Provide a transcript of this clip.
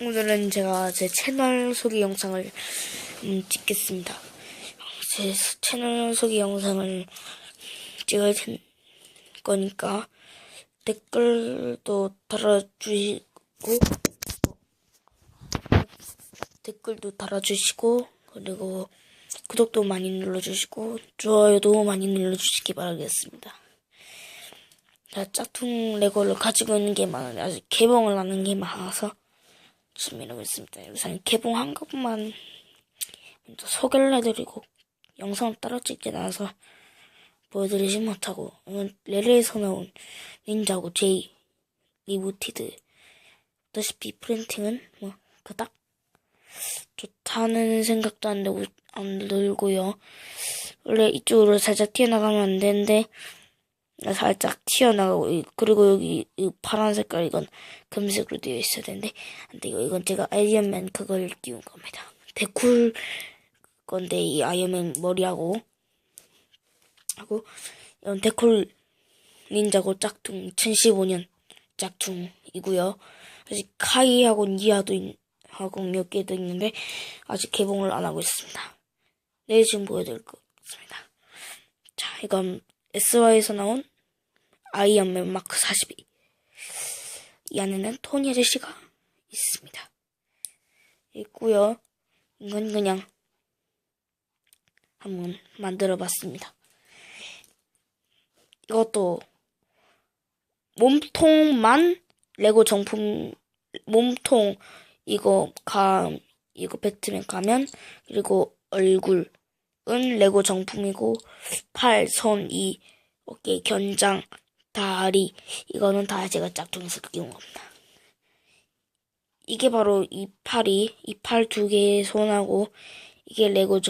오늘은 제가 제 채널 소개 영상을 음, 찍겠습니다. 제 채널 소개 영상을 찍을 텐- 거니까 댓글도 달아주시고 댓글도 달아주시고 그리고 구독도 많이 눌러주시고 좋아요도 많이 눌러주시기 바라겠습니다. 짝퉁 레고를 가지고 있는 게 많아요. 아직 개봉을 안한게 많아서 지금 이러고 있습니다. 우선 개봉한 것만 먼저 소개를 해드리고 영상 따로 찍지 않아서 보여드리지 못하고 오늘 레레에서 나온 닌자고 제이 리부티드 다시피 프린팅은 뭐 그닥 좋다는 생각도 안 들고 안 들고요. 원래 이쪽으로 살짝 튀어나가면 안 되는데 살짝 튀어나가고 이- 그리고 여기 이 파란 색깔 이건 금색으로 되어 있어야 되는데 이거 이건 제가 아이언맨 그걸 띄운 겁니다. 데쿨 건데 이 아이언맨 머리하고 하고 이건 데쿨 닌자고 짝퉁 2015년 짝퉁이고요. 아직 카이하고 니아도 있- 하고 몇 개도 있는데 아직 개봉을 안 하고 있습니다. 내일 지금 보여드릴 거겠습니다. 자 이건 SY에서 나온 아이언맨 마크 42. 이 안에는 토니 아저씨가 있습니다. 있고요. 이건 그냥 한번 만들어 봤습니다. 이것도 몸통만 레고 정품 몸통 이거 감 이거 배트맨 가면 그리고 얼굴 은 레고 정품이고 팔, 손, 이 어깨, 견장, 다리 이거는 다 제가 짝퉁에서 끼운 겁니다. 이게 바로 이 팔이 이 팔 두 개의 손하고 이게 레고